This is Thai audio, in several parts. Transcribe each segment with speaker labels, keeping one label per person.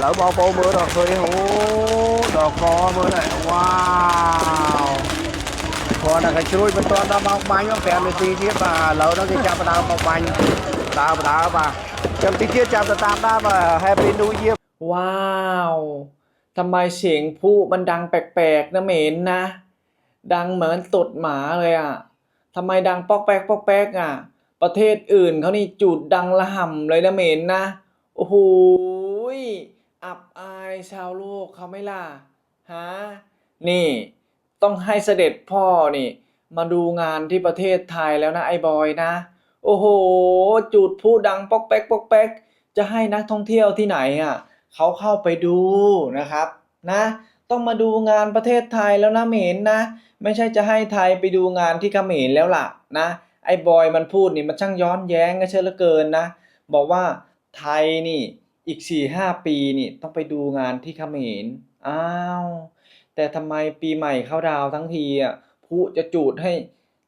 Speaker 1: lỡ bao bô mưa rồi khơi hú đò co mưa này wow còn là cái chuối bên toàn đó mong bánh nó kèm được tí tiết và lỡ nó cái chạm vào đào mong bánh đào vào đào và chăm tí tiết chạm vào tam đá và happy new year
Speaker 2: ว้าวทำไมเสียงผู้มันดังแปลกๆนะเหม็นนะ ดังเหมือนตดหมาเลยอะทำไมดังปอกแป๊กปอกแป๊กอะ ประเทศอื่นเขานี่จูดดังระห่ำเลยนะเหม็นนะ โอ้โหย อับอายชาวโลกเขาไม่ล่ะฮะนี่ต้องให้เสด็จพ่อนี่ มาดูงานที่ประเทศไทยแล้วนะไอ้บอยนะ โอ้โห จูดผู้ดังปอกแป๊กปอกแป๊กจะให้นักท่องเที่ยวที่ไหนอะเขาเข้าไปดูนะครับนะต้องมาดูงานประเทศไทยแล้วนะเหม็นนะ ไม่ใช่จะให้ไทยไปดูงานที่เขมรแล้วล่ะนะ ไอ้บอยมันพูดนี่มันช่างย้อนแย้งกันเชื่อเหลือเกินนะ บอกว่าไทยนี่ อีกสี่ห้าปีนี่ต้องไปดูงานที่เขมรอ้าว แต่ทำไมปีใหม่เข้าดาวทั้งทีอะผู้จะจูดให้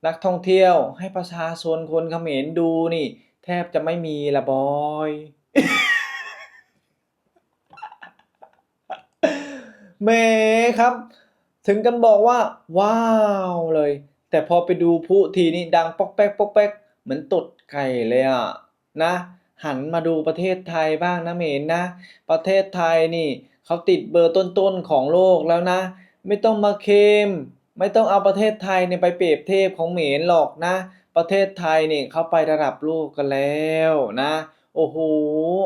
Speaker 2: นักท่องเที่ยว ให้ประชาชนคนเขมรดูนี่ แทบจะไม่มีละบอยแม่ครับ ถึงกันบอกว่า ว้าวเลย แต่พอไปดูพลุทีนี่ดังป๊อกแป๊กป๊อกแป๊กเหมือนตดไก่เลยอะนะ หันมาดูประเทศไทยบ้างนะเหมนนะ ประเทศไทยนี่เขาติดเบอร์ต้นๆของโลกแล้วนะ ไม่ต้องมาเคมไม่ต้องเอาประเทศไทยเนี่ยไปเปรียบเทียบของเหมนหรอกนะ ประเทศไทยนี่เขาไประดับโลกกันแล้วนะ โอ้โห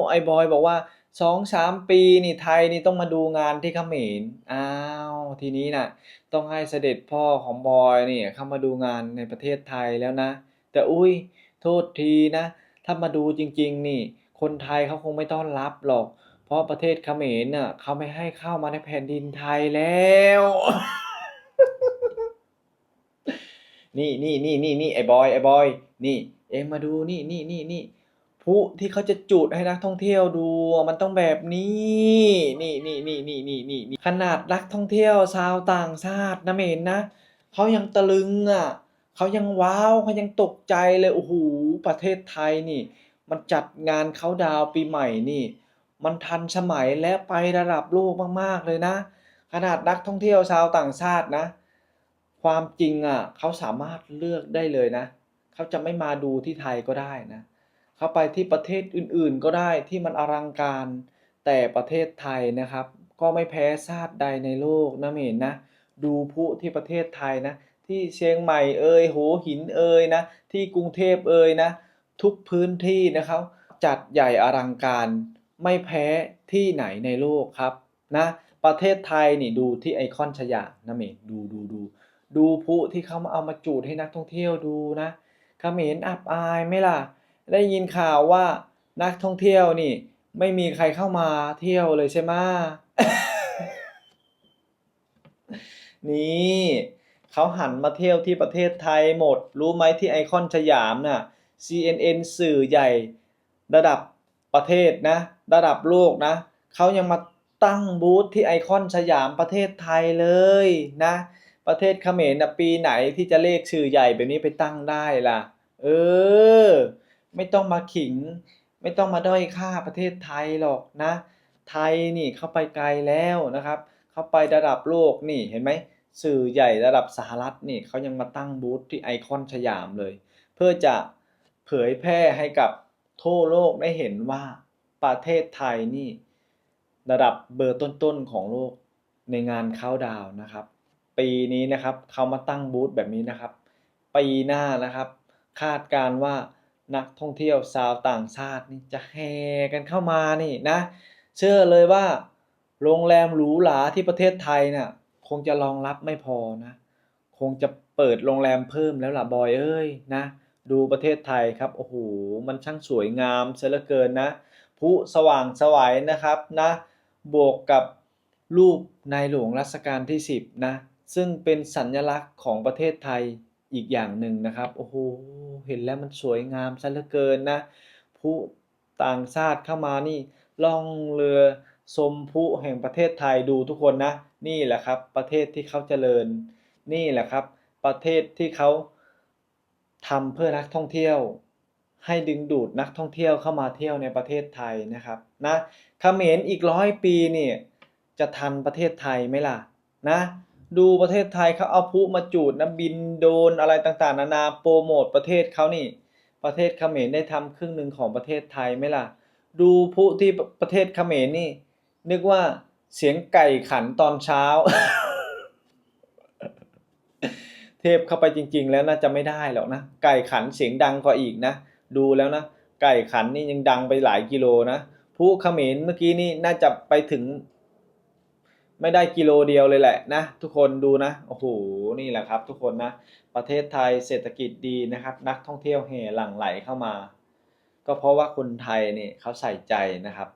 Speaker 2: ไอ้บอยบอกว่าสองสามปีนี่ไทยนี่ต้องมาดูงานที่เขมรอ้าวทีนี้น่ะต้องให้เสด็จพ่อของบอยนี่เข้ามาดูงานในประเทศไทยแล้วนะ แต่อุ้ยโทษทีนะ ถ้ามาดูจริง ๆ นี่ คนไทยเขาคงไม่ต้อนรับหรอก เพราะประเทศเขมรน่ะเขาไม่ให้เข้ามาในแผ่นดินไทยแล้ว นี่นี่นี่นี่นี่ไอ้บอยไอ้บอย นี่ เองมาดูนี่นี่นี่นี่พลุที่เขาจะจุดให้นักท่องเที่ยวดูมันต้องแบบนี้นี่นี่นี่นี่นี่นี่นี่ขนาดนักท่องเที่ยวชาวต่างชาตินะเมนนะเขายังตะลึงอะ เขายังว้าวเขายังตกใจเลยโอ้โหประเทศไทยนี่ มันจัดงานเขาดาวปีใหม่นี่ มันทันสมัยและไประดับโลกมากๆเลยนะ ขนาดนักท่องเที่ยวชาวต่างชาตินะ ความจริงอะเขาสามารถเลือกได้เลยนะ เขาจะไม่มาดูที่ไทยก็ได้นะเขาไปที่ประเทศอื่นๆก็ได้ที่มันอลังการ แต่ประเทศไทยนะครับ ก็ไม่แพ้ชาติใดในโลกนะเมนนะ ดูพลุที่ประเทศไทยนะ ที่เชียงใหม่เอ่ยหัวหินเอ่ยนะ ที่กรุงเทพเอ่ยนะ ทุกพื้นที่นะครับ จัดใหญ่อลังการไม่แพ้ที่ไหนในโลกครับนะประเทศไทยนี่ดูที่ไอคอนสยามนะเมดูดูดูดูพลุที่เขามาเอามาจูดให้นักท่องเที่ยวดูนะเขมรอับอายไหมล่ะ ได้ยินข่าวว่านักท่องเที่ยวนี่ ไม่มีใครเข้ามาเที่ยวเลยใช่ไหมนี่ เขาหันมาเที่ยวที่ประเทศไทยหมด รู้ไหมที่ไอคอนสยามน่ะ CNN สื่อใหญ่ ระดับประเทศนะ ระดับโลกนะ เขายังมาตั้งบูธที่ไอคอนสยามประเทศไทยเลยนะ ประเทศเขมรนะปีไหนที่จะเลขสื่อใหญ่แบบนี้ไปตั้งได้ล่ะ เออ ไม่ต้องมาขิง ไม่ต้องมาด้อยค่าประเทศไทยหรอกนะ ไทยนี่เข้าไปไกลแล้วนะครับ เข้าไประดับโลกนี่เห็นไหม สื่อใหญ่ระดับสหรัฐนี่เขายังมาตั้งบูธที่ไอคอนสยามเลย เพื่อจะเผยแพร่ให้กับทั่วโลกได้เห็นว่าประเทศไทยนี่ ระดับเบอร์ต้นๆของโลกในงานเข้าดาวนะครับ ปีนี้นะครับเขามาตั้งบูธแบบนี้นะครับ ปีหน้านะครับ คาดการณ์ว่านักท่องเที่ยวชาวต่างชาตินี่จะแห่กันเข้ามานี่นะ เชื่อเลยว่า โรงแรมหรูหราที่ประเทศไทยน่ะ คงจะรองรับไม่พอนะ คงจะเปิดโรงแรมเพิ่มแล้วล่ะบอยเอ้ยนะ ดูประเทศไทยครับโอ้โหมันช่างสวยงามเสียเหลือเกินนะพลุสว่างสวัยนะครับนะบวกกับรูปในหลวงรัชกาลที่ 10นะซึ่งเป็นสัญลักษณ์ของประเทศไทยอีกอย่างหนึ่งนะครับโอ้โหเห็นแล้วมันสวยงามซะเหลือเกินนะผู้ต่างชาติเข้ามานี่ล่องเรือ ชมพลุแห่งประเทศไทยดูทุกคนนะ นี่แหละครับ ประเทศที่เขาเจริญ นี่แหละครับ ประเทศที่เขาทำเพื่อนักท่องเที่ยว ให้ดึงดูดนักท่องเที่ยวเข้ามาเที่ยวในประเทศไทยนะครับนะเขมรอีกร้อยปีเนี่ยจะทันประเทศไทยไหมล่ะนะดูประเทศไทยเขาเอาพุมาจูดนะบินโดนอะไรต่างๆ นานาโปรโมทประเทศเขานี่ ประเทศเขมรได้ทำครึ่งหนึ่งของประเทศไทยไหมล่ะ ดูพุที่ประเทศเขมรนี่ นึกว่าเสียงไก่ขันตอนเช้า เทพเข้าไปจริง ๆ แล้วน่าจะไม่ได้หรอกนะ ไก่ขันเสียงดังกว่าอีกนะ ดูแล้วนะ ไก่ขันนี่ยังดังไปหลายกิโลนะ ผู้เขมรเมื่อกี้นี่น่าจะไปถึง ไม่ได้กิโลเดียวเลยแหละนะ ทุกคนดูนะ โอ้โห นี่แหละครับ ทุกคนนะ ประเทศไทยเศรษฐกิจดีนะครับ นักท่องเที่ยวแห่หลั่งไหลเข้ามา ก็เพราะว่าคนไทยนี่เขาใส่ใจนะครับ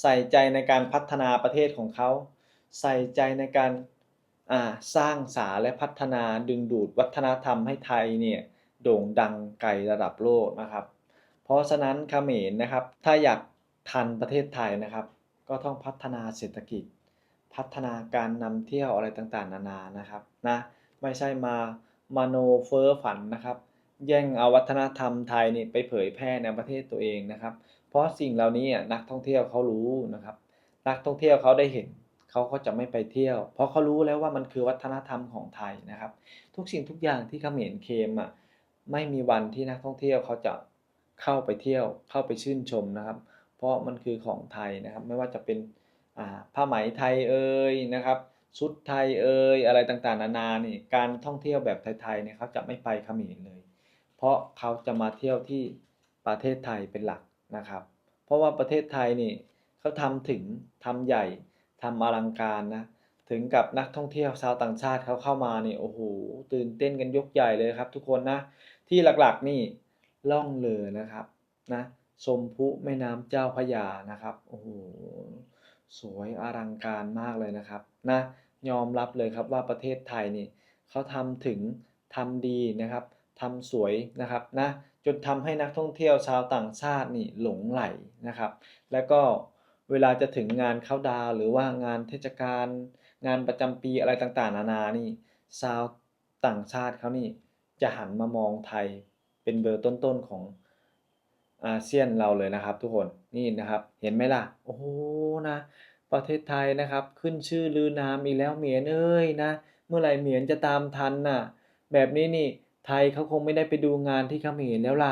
Speaker 2: ใส่ใจในการพัฒนาประเทศของเขา ใส่ใจในการสร้างสารและพัฒนาดึงดูดวัฒนธรรมให้ไทยเนี่ยโด่งดังไกลระดับโลกนะครับ เพราะฉะนั้นเขมรนะครับ ถ้าอยากทันประเทศไทยนะครับ ก็ต้องพัฒนาเศรษฐกิจ พัฒนาการนำเที่ยวอะไรต่างๆ นานานะครับนะไม่ใช่มามาโนเฟ้อฝันนะครับ แย่งเอาวัฒนธรรมไทยนี่ไปเผยแพร่ในประเทศตัวเองนะครับ เพราะสิ่งเหล่านี้นักท่องเที่ยวเขารู้นะครับ นักท่องเที่ยวเขาได้เห็นเขาก็จะไม่ไปเที่ยว เพราะเขารู้แล้วว่ามันคือวัฒนธรรมของไทยนะครับ ทุกสิ่งทุกอย่างที่เขมรเคมอะไม่มีวันที่นักท่องเที่ยวเขาจะเข้าไปเที่ยวเข้าไปชื่นชมนะครับ เพราะมันคือของไทยนะครับ ไม่ว่าจะเป็นผ้าไหมไทยเอ่ยนะครับชุดไทยเอ่ยอะไรต่างๆ นานานี่การท่องเที่ยวแบบไทยๆเนี่ยเขาจะไม่ไปเขมรเลย เพราะเขาจะมาเที่ยวที่ประเทศไทยเป็นหลัก นะครับ เพราะว่าประเทศไทยนี่เขาทำถึงทำใหญ่ทำอลังการนะถึงกับนักท่องเที่ยวชาวต่างชาติเขาเข้ามานี่โอ้โหตื่นเต้นกันยกใหญ่เลยครับ ทุกคนนะที่หลักๆนี่ล่องเรือนะครับนะชมพุแม่น้ำเจ้าพระยานะครับโอ้โหสวยอลังการมากเลยนะครับนะยอมรับเลยครับว่าประเทศไทยนี่เขาทำถึงทำดีนะครับทำสวยนะครับนะ จนทำให้นักท่องเที่ยวชาวต่างชาตินี่หลงไหลนะครับ แล้วก็เวลาจะถึงงานเข้าดาวหรือว่างานเทศกาลงานประจำปีอะไรต่างๆ นานานี่ชาวต่างชาติเขานี่จะหันมามองไทยเป็นเบอร์ต้นๆของอาเซียนเราเลยนะครับ ทุกคนนี่นะครับ เห็นไหมล่ะ โอ้โหนะ ประเทศไทยนะครับ ขึ้นชื่อลือนามอีกแล้วเหมียนเอ้ยนะ เมื่อไหร่เหมียนจะตามทันน่ะ แบบนี้นี่ ไทยเขาคงไม่ได้ไปดูงานที่เขมรแล้วล่ะ